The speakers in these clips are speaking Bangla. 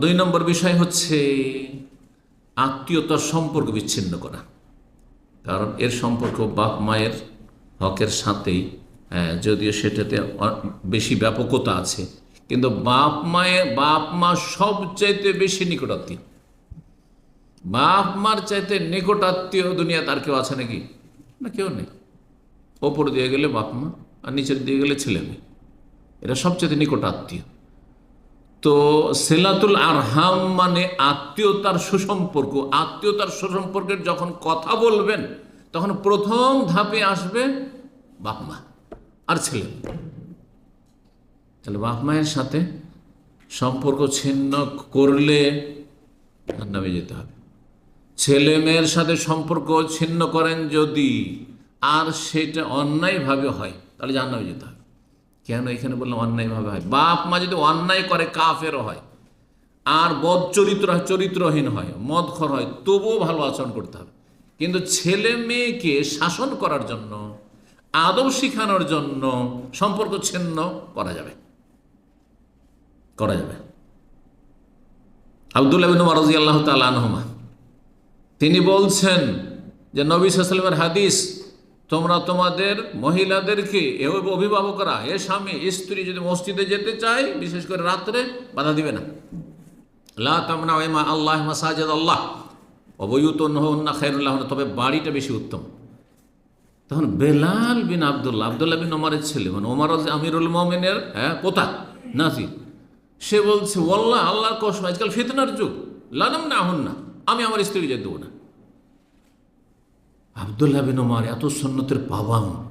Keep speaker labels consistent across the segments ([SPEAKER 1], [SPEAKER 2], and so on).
[SPEAKER 1] দুই নম্বর বিষয় হচ্ছে আত্মীয়তার সম্পর্ক বিচ্ছিন্ন করা। কারণ এর সম্পর্ক বাপ মায়ের হকের সাথেই হ্যাঁ, যদিও সেটাতে বেশি ব্যাপকতা আছে। কিন্তু বাপ মায়ের বাপ মা সবচাইতে বেশি নিকটাত্মীয়। বাপ মার চাইতে নিকটাত্মীয় দুনিয়া তার কেউ আছে নাকি? না কেউ নেই। ওপর দিয়ে গেলে বাপ মা আর নিচের দিয়ে গেলে ছেলে মেয়ে। এরা সবচেয়ে নিকট আত্মীয় তো সেলাতুল আরহাম মানে আত্মীয়তার সুসম্পর্ক। আত্মীয়তার সুসম্পর্কের যখন কথা বলবেন, তখন প্রথম ধাপে আসবে বাপ মা আর ছেলে। তাহলে বাপ মায়ের সাথে সম্পর্ক ছিন্ন করলে নামে যেতে হবে। ছেলে মেয়ের সাথে সম্পর্ক ছিন্ন করেন যদি আর সেটা অন্যায়ভাবে হয়, তাহলে জান্নামে যেতে হবে। কেন এখানে বললাম অন্যায়ভাবে হয়? বাপ মা যদি অন্যায় করে, কাফেরও হয়। আর বদ চরিত্র চরিত্রহীন হয়, মদখর হয়, তবুও ভালো আচরণ করতে হবে। কিন্তু ছেলে মেয়েকে শাসন করার জন্য, আদব শিখানোর জন্য সম্পর্ক ছিন্ন করা যাবে। করা যাবে। আবদুল্লাহ মারজি আল্লাহ তালহমা তিনি বলছেন যে নবী সাল্লামের হাদিস তোমরা তোমাদের মহিলাদেরকে এ অভিভাবকরা এ স্বামী স্ত্রী যদি মসজিদে যেতে চায়, বিশেষ করে রাত্রে, বাধা দিবে না। লা তামনা ওয়ামা আল্লাহ, মাসাজিদ আল্লাহ। অবয়ুতন না খায়রুল্লাহ তবে বাড়িটা বেশি উত্তম। তখন বেলাল বিন আবদুল্লাহ আবদুল্লাহ বিন ওমরের ছেলে মানে ওমর আমিরুল মমিনের হ্যাঁ পোতা, নাতি। সে বলছে ওল্লাহ আল্লাহর কসম, আজকাল ফিতনার যুগ। লানাম না হন না আমি আমার স্ত্রী যেতে দেবো না। আবদুল্লাহ বিন ওমর এত সন্ন্যতের পাবাম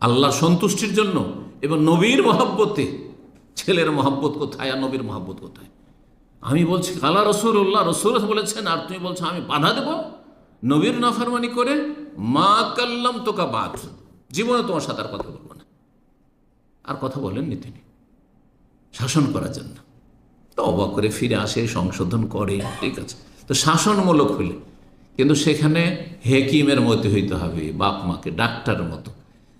[SPEAKER 1] আল্লাহ সন্তুষ্টির জন্য এবং নবীর মহাব্বতে। ছেলের মহাব্বত কোথায় আর নবীর মহাব্বত কোথায়? আমি বলছি কালা রসুল্লাহ রসুল বলেছেন, আর তুমি বলছো, আমি বাধা দেব? নবীর নাফারমানি করে, মা কাল্লাম তোকা বাদ। জীবনে তোমার সাথে আর কথা বলব না। আর কথা বলেননি তিনি। শাসন করার জন্য। তো অবাক করে ফিরে আসে, সংশোধন করে, ঠিক আছে। তো শাসনমূলক হইলে। কিন্তু সেখানে হেকিমের মধ্যে হইতে হবে, বাপ মাকে ডাক্তারের মতো।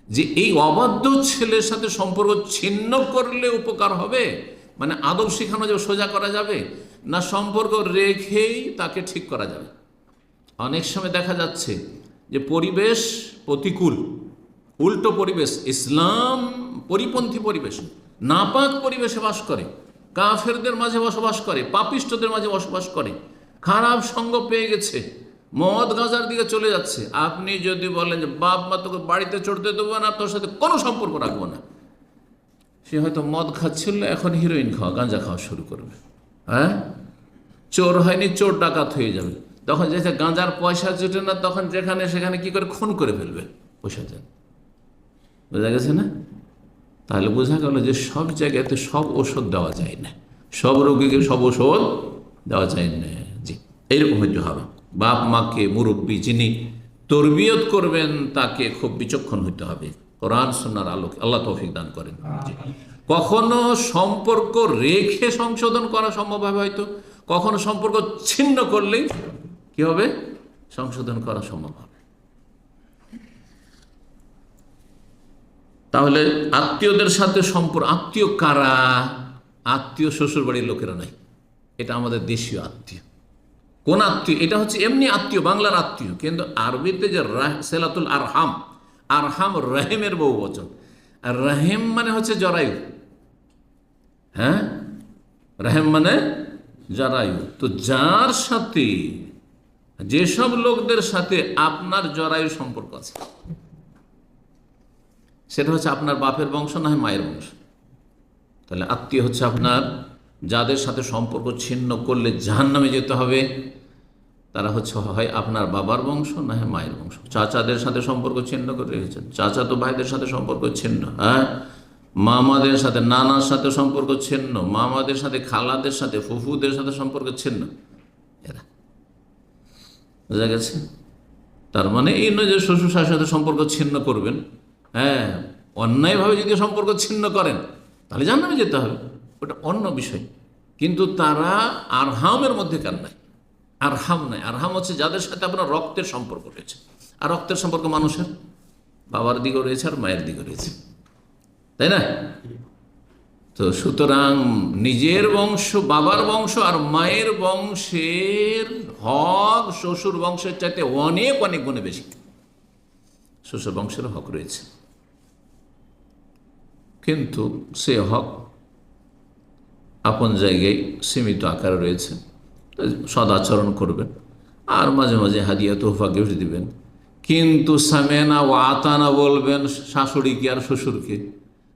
[SPEAKER 1] যে এই অবাধ্য ছেলের সাথে সম্পর্ক ছিন্ন করলে উপকার হবে? মানে আদব শেখানো যাবে, সোজা করা যাবে? না সম্পর্ক রেখেই তাকে ঠিক করা যাবে? অনেক সময় দেখা যাচ্ছে যে পরিবেশ প্রতিকূল, উল্টো পরিবেশ, ইসলাম পরিপন্থী পরিবেশ, নাপাক পরিবেশে বাস করে, কাফেরদের মাঝে বসবাস করে, পাপিষ্টদের মাঝে বসবাস করে, খারাপ সঙ্গ পেয়ে গেছে। মদ গাঁজার দিকে চলে যাচ্ছে। আপনি যদি বলেন যে, বাপ, মা, তোকে বাড়িতে চড়তে দেবো না, তোর সাথে কোনো সম্পর্ক রাখব না। সে হয়তো মদ খাচ্ছিল, এখন হিরোইন খাওয়া, গাঁজা খাওয়া শুরু করবে। হ্যাঁ? চোর হয়নি, চোর ডাকাত হয়ে যাবে। তখন যে গাঁজার পয়সা জুটে না, তখন যেখানে সেখানে কি করে খুন করে ফেলবে? পয়সা দেন বোঝা গেছে না? তাহলে বোঝা গেল যে সব জায়গাতে সব ওষুধ দেওয়া যায় না। সব রোগীকে সব ওষুধ দেওয়া যায় না। জি, এইরকম হইতে হবে। বাপ মাকে মুরব্বী যিনি তরবিয়ত করবেন তাকে খুব বিচক্ষণ হইতে হবে। কোরআন সন্ন্যার আলোকে আল্লাহ তৌফিক দান করেন। কখনো সম্পর্ক রেখে সংশোধন করা সম্ভব হবে হয়তো। কখনো সম্পর্ক ছিন্ন করলেই কি হবে? সংশোধন করা সম্ভব হবে। তাহলে আত্মীয়দের সাথে সম্পর্ক আত্মীয় কারা? আত্মীয় শ্বশুর বাড়ির লোকেরা নাই। এটা আমাদের দেশীয় আত্মীয়। কোন আত্মীয়, এটা হচ্ছে এমনি আত্মীয়, বাংলার আত্মীয়, কিন্তু আরবিতে যে সেলাতুল আরহাম আরহাম রাহেমের বহু বচন। আর রাহেম মানে হচ্ছে জরায়ু। হ্যাঁ? রাহেম মানে জরায়ু। তো যার সাথে, যেসব লোকদের সাথে আপনার জরায়ু সম্পর্ক আছে, সেটা হচ্ছে আপনার বাপের বংশ না হয় মায়ের বংশ? তাহলে আত্মীয় হচ্ছে আপনার যাদের সাথে সম্পর্ক ছিন্ন করলে জাহান নামে যেতে হবে, তারা হচ্ছে, হয় আপনার বাবার বংশ না হয় মায়ের বংশ। চাচাদের সাথে সম্পর্ক ছিন্ন করে রেখেছেন। চাচা তো ভাইদের সাথে সম্পর্ক ছিন্ন হ্যাঁ? মামাদের সাথে, নানার সাথে সম্পর্ক ছিন্ন, মামাদের সাথে, খালাদের সাথে, ফুফুদের সাথে সম্পর্ক ছিন্ন। এরা। বোঝা গেছে? তার মানে এই নয় যে শ্বশুর শাশুর সাথে সম্পর্ক ছিন্ন করবেন হ্যাঁ? অন্যায়ভাবে যদি সম্পর্ক ছিন্ন করেন, তাহলে জানাবে যেতে হবে। ওটা অন্য বিষয়। কিন্তু তারা আরহামের মধ্যে কার নাই? আরহাম নাই। আরহাম হচ্ছে যাদের সাথে আপনার রক্তের সম্পর্ক রয়েছে। আর রক্তের সম্পর্ক মানুষের? বাবার দিকেও রয়েছে আর মায়ের দিকেও রয়েছে। তাই না? তো সুতরাং নিজের বংশ, বাবার বংশ আর মায়ের বংশের হক শ্বশুর বংশের চাইতে অনেক অনেক গুণে বেশি। শ্বশুর বংশের হক রয়েছে। কিন্তু সে হক আপন জায়গায় সীমিত আকারে রয়েছে। সদাচরণ করবেন। আর মাঝে মাঝে হাদিয়া, তোহফা গিফট দিবেন কিন্তু সামেনা ও আতানা বলবেন শাশুড়িকে আর শ্বশুরকে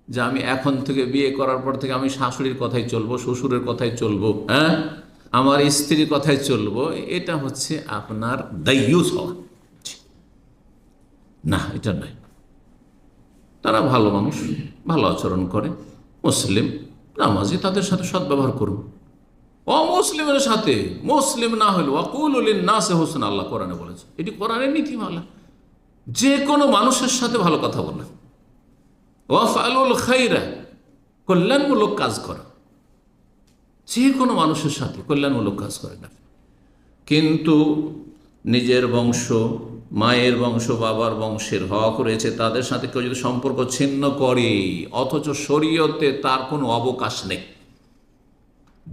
[SPEAKER 1] যে আমি এখন থেকে বিয়ে করার পর থেকে আমি শাশুড়ির কথাই চলবো, শ্বশুরের কথাই চলবো হ্যাঁ? আমার স্ত্রীর কথাই চলবো। এটা হচ্ছে আপনার দায়ুস হওয়া। না, এটা নয়। তারা ভালো মানুষ, ভালো আচরণ করে। মুসলিম নামাজি তাদের সাথে সদ্ব্যবহার করুন। অমুসলিমের সাথে, মুসলিম না হলে অকুল না সে হোসেন, আল্লাহ কোরআনে বলেছে। এটি কোরআনের নীতিমালা। যে কোনো মানুষের সাথে ভালো কথা বলে। ওয়াফালুল খাইরা, কল্যাণমূলক কাজ করা। যে কোনো মানুষের সাথে কল্যাণমূলক কাজ করে না। কিন্তু নিজের বংশ মায়ের বংশ, বাবার বংশের হক রয়েছে, তাদের সাথে কেউ যদি সম্পর্ক ছিন্ন করে, অথচ শরীয়তে তার কোনো অবকাশ নেই।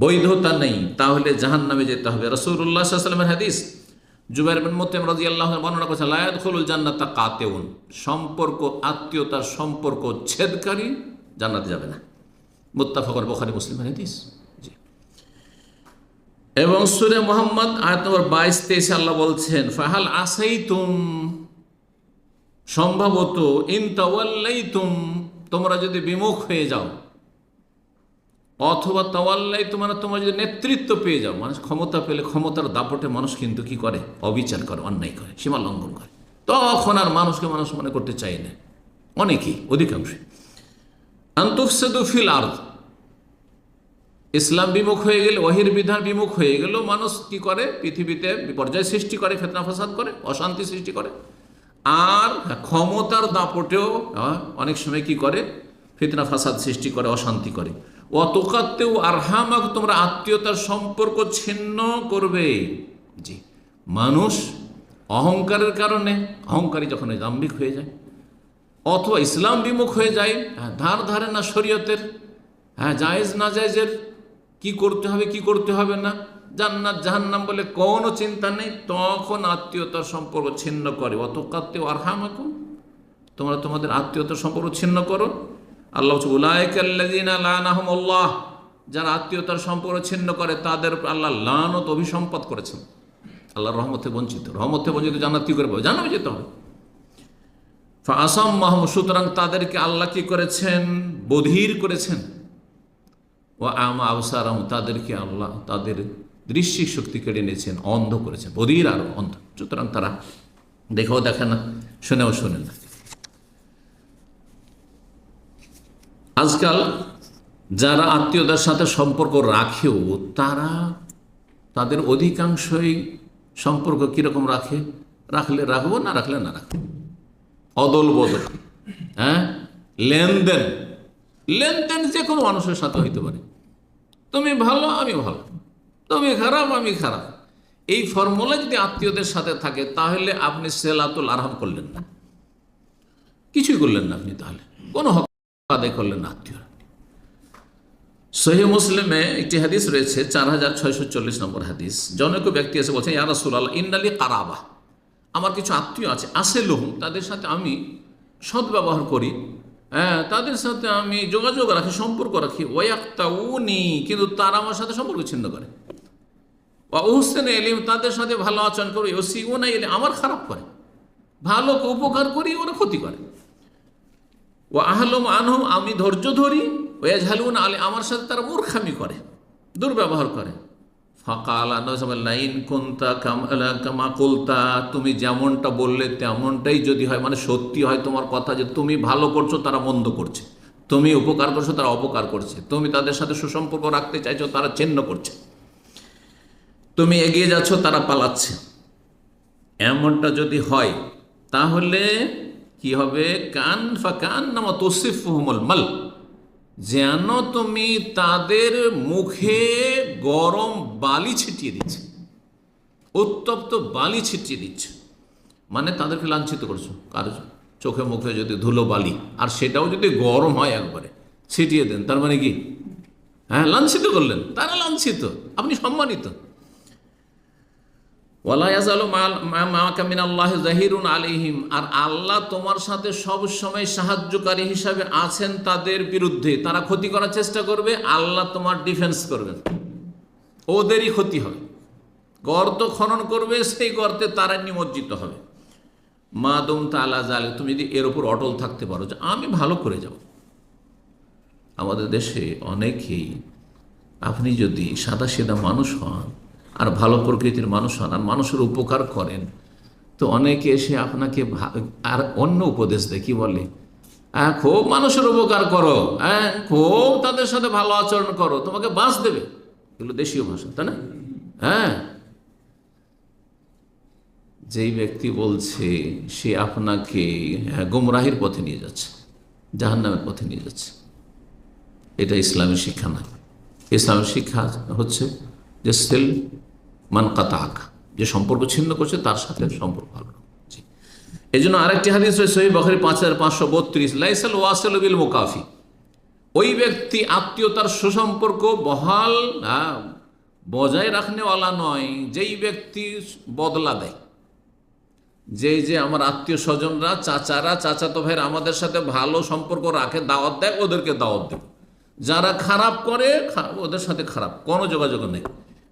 [SPEAKER 1] বৈধতা নেই। তাহলে জাহান নামে যেতে হবে। রসুল্লাহ সাল্লামের হাদিস, জুবাইর বিন মোতেম রাজি আল্লাহ বর্ণনা করছে লায়াত খুলুল জান্নাতা কাতেউন। সম্পর্ক, আত্মীয়তার সম্পর্ক ছেদকারী জান্নাতে যাবে না। মুত্তাফাকর বখারি মুসলিম হাদিস। এবং সুরে মোহাম্মদ, আয়াত নম্বর বাইশ, তেইশে আল্লাহ বলছেন, ফাহাল আসাই তুম সম্ভবত ইনতাওয়াল্লাই তুম তোমরা যদি বিমুখ হয়ে যাও, অথবা তাওয়াল্লাই তোমার তোমার যদি নেতৃত্ব পেয়ে যাও, মানুষ ক্ষমতা পেলে ক্ষমতার দাপটে মানুষ কিন্তু কি করে? অবিচার করে, অন্যায় করে, সীমা লঙ্ঘন করে। তখন আর মানুষকে মানুষ মনে করতে চাই না। অনেকেই, অধিকাংশই। আন্তঃসেদু ফিল আর্থ ইসলাম বিমুখ হয়ে গেলে ওহির বিধান বিমুখ হয়ে গেল মানুষ কি করে? পৃথিবীতে বিপর্যয় সৃষ্টি করে ফেতনা ফাসাদ করে অশান্তি সৃষ্টি করে। আর ক্ষমতার দাপটেও অনেক সময় কি করে? ফিতনা ফাসাদ সৃষ্টি করে অশান্তি করে। অতকাত্তেও আরহামাক তোমরা আত্মীয়তার সম্পর্ক ছিন্ন করবে। জি। মানুষ অহংকারের কারণে অহংকারী যখন দাম্ভিক হয়ে যায় অথবা ইসলাম বিমুখ হয়ে যায় হ্যাঁ, ধার ধারে না শরীয়তের হ্যাঁ জায়েজ না জায়েজের কি করতে হবে, কি করতে হবে না? জান্নাত জাহান্নাম বলে কোনো চিন্তা নেই। তখন আত্মীয়তার সম্পর্ক ছিন্ন করে। অত কাত্তেও আর হামাকুম তোমরা তোমাদের আত্মীয়তার সম্পর্ক ছিন্ন করো। আল্লাহ লাহ যারা আত্মীয়তার সম্পর্ক ছিন্ন করে, তাদের আল্লাহ লানত অভিসম্পদ করেছেন। আল্লাহর রহমতে বঞ্চিত। রহমতে বঞ্চিত জান্নাত কি করে পাবে? জানাবে যেতে হবে। আসাম মাহমুদ সুতরাং তাদেরকে আল্লাহ কি করেছেন? বধির করেছেন। ও আমা আবসারাম তাদেরকে আল্লাহ তাদের দৃশ্যিক শক্তি কেড়ে নিয়েছেন, অন্ধ করেছেন বধির আর অন্ধ। সুতরাং তারা দেখেও দেখে না, শুনেও শোনে না। আজকাল যারা আত্মীয়তার সাথে সম্পর্ক রাখেও, তারা তাদের অধিকাংশই সম্পর্ক কীরকম রাখে? রাখলে রাখব, না রাখলে না রাখব? অদল বদল হ্যাঁ? লেনদেন লেনদেন যে কোনো মানুষের সাথে হইতে পারে। তুমি ভালো আমি ভালো। তুমি খারাপ, আমি খারাপ। এই ফর্মুলা যদি আত্মীয়দের সাথে থাকে, তাহলে আপনি সেলাতুল আরহাম করলেন না। কিছুই করলেন না আপনি তাহলে। কোনো হক আদায় করলেন না আত্মীয় সহি মুসলিমে একটি হাদিস রয়েছে, চার হাজার ছয়শো চল্লিশ নম্বর হাদিস। জনক ব্যক্তি এসে বলছেন, ইয়া রাসূলুল্লাহ, ইন্নালি কারাবা। আমার কিছু আত্মীয় আছে আসে লোহম তাদের সাথে আমি সদ্ব্যবহার করি। হ্যাঁ তাদের সাথে আমি যোগাযোগ রাখি, সম্পর্ক রাখি। ওয়াক্তা উনি কিন্তু তারা আমার সাথে সম্পর্ক ছিন্ন করে। বা ওহসেন এলিম তাদের সাথে ভালো আচরণ করি। ও সিগুনা এলে আমার খারাপ করে। ভালো উপকার করি, ওরা ক্ষতি করে। ও আহলম আনহম, আমি ধৈর্য ধরি। ওয়া ঝালুন আলে আমার সাথে তারা মূর্খামি করে, দুর্ব্যবহার করে। তুমি যেমনটা বললে তেমনটাই যদি হয় মানে সত্যি হয় তোমার কথা যে তুমি ভালো করছ, তারা মন্দ করছে। তুমি উপকার করছ, তারা অপকার করছে। তুমি তাদের সাথে সুসম্পর্ক রাখতে চাইছো, তারা চিহ্ন করছে। তুমি এগিয়ে যাচ্ছ, তারা পালাচ্ছে। এমনটা যদি হয়, তাহলে কি হবে? কান ফা কান নামা তসিফ মাল। যেন তুমি তাদের মুখে গরম বালি ছিটিয়ে দিচ্ছে উত্তপ্ত বালি ছিটিয়ে দিচ্ছে মানে তাদেরকে লাঞ্ছিত করছ। কার চোখে মুখে যদি ধুলো বালি, আর সেটাও যদি গরম হয় একবারে, ছিটিয়ে দেন। তার মানে কি? হ্যাঁ লাঞ্ছিত করলেন। তারা লাঞ্ছিত। আপনি সম্মানিত। জাহিরুন আলিহিম আর আল্লাহ তোমার সাথে সব সময় সাহায্যকারী হিসাবে আছেন তাদের বিরুদ্ধে। তারা ক্ষতি করার চেষ্টা করবে, আল্লাহ তোমার ডিফেন্স করবেন। ওদেরই ক্ষতি হবে। গর্ত খনন করবে, সেই গর্তে তারা নিমজ্জিত হবে। মা দম তালা জালে তুমি যদি এর ওপর অটল থাকতে পারো, যে আমি ভালো করে যাব। আমাদের দেশে অনেকেই, আপনি যদি সাদা সিধা মানুষ হন আর ভালো প্রকৃতির মানুষ হন আর মানুষের উপকার করেন। তো অনেকে এসে আপনাকে আর অন্য উপদেশ দেয় কি বলে? হ্যাঁ খুব মানুষের উপকার করো হ্যাঁ খুব তাদের সাথে ভালো আচরণ করো তোমাকে বাঁচ দেবে। এগুলো দেশীয় ভাষা তাই না? হ্যাঁ। যেই ব্যক্তি বলছে সে আপনাকে হ্যাঁ, গোমরাহির পথে নিয়ে যাচ্ছে জাহান্নামের পথে নিয়ে যাচ্ছে। এটা ইসলামের শিক্ষা নয়। ইসলামের শিক্ষা হচ্ছে যে সেল মান কাতাক যে সম্পর্ক ছিন্ন করছে, তার সাথে সম্পর্ক ভালো এই জন্য আরেকটি হাদিস রয়েছে সহি বখারি পাঁচ হাজার পাঁচশো বত্রিশ, লাইসাল ওয়াসেল বিল মোকাফি। ওই ব্যক্তি আত্মীয়তার সুসম্পর্ক বহাল বজায় রাখনেওয়ালা নয়, যেই ব্যক্তি বদলা দেয়। যে যে আমার আত্মীয় স্বজনরা, চাচারা, চাচাতো ভাইয়ের আমাদের সাথে ভালো সম্পর্ক রাখে, দাওয়াত দেয়, ওদেরকে দাওয়াত দেব যারা খারাপ করে ওদের সাথে খারাপ, কোনো যোগাযোগ নেই।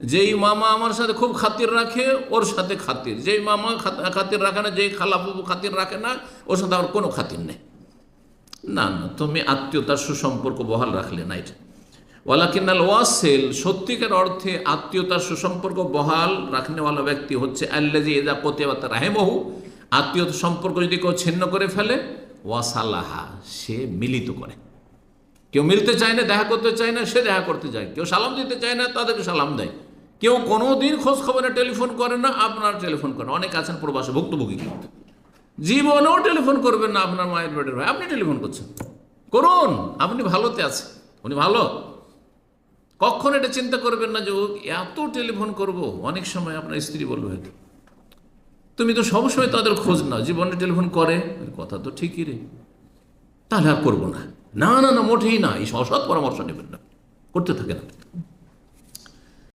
[SPEAKER 1] যেই মামা আমার সাথে খুব খাতির রাখে, ওর সাথে খাতির। যেই মামা খাতির রাখে না, যেই খালাপু খাতির রাখে না, ওর সাথে আমার কোনো খাতির নেই। না না, তুমি আত্মীয়তার সুসম্পর্ক বহাল রাখলে না এটা। ওয়ালাকিনাল ওয়াসেল, সত্যিকার অর্থে আত্মীয়তার সুসম্পর্ক বহাল রাখনেওয়ালা ব্যক্তি হচ্ছে আল্লাজি এদা কোতেবাত রাহেমহু। আত্মীয়তা সম্পর্ক যদি কেউ ছিন্ন করে ফেলে, ওয়াসালাহা, সে মিলিত করে। কেউ মিলতে চায় না, দেখা করতে চায় না, সে দেখা করতে যায়। কেউ সালাম দিতে চায় না, তাদেরকে সালাম দেয়। কেউ কোনো দিন খোঁজ খবরে টেলিফোন করে না, আপনার টেলিফোন করেন অনেক আছেন প্রবাসে, ভুক্তভোগী কিন্তু। জীবনেও টেলিফোন করবেন না আপনার মায়ের বেডের ভাই। আপনি টেলিফোন করছেন। করুন, আপনি ভালোতে আছেন। উনি ভালো। কখন এটা চিন্তা করবেন না যে এত টেলিফোন করব, অনেক সময় আপনার স্ত্রী বলবে হয়তো। তুমি তো সবসময় তাদের খোঁজ নাও। জীবনে টেলিফোন করে, কথা তো ঠিকই রে। তাহলে আর করব না। না না না, মোটেই না। এই অসৎ পরামর্শ নেবেন না। করতে থাকেন আপনি।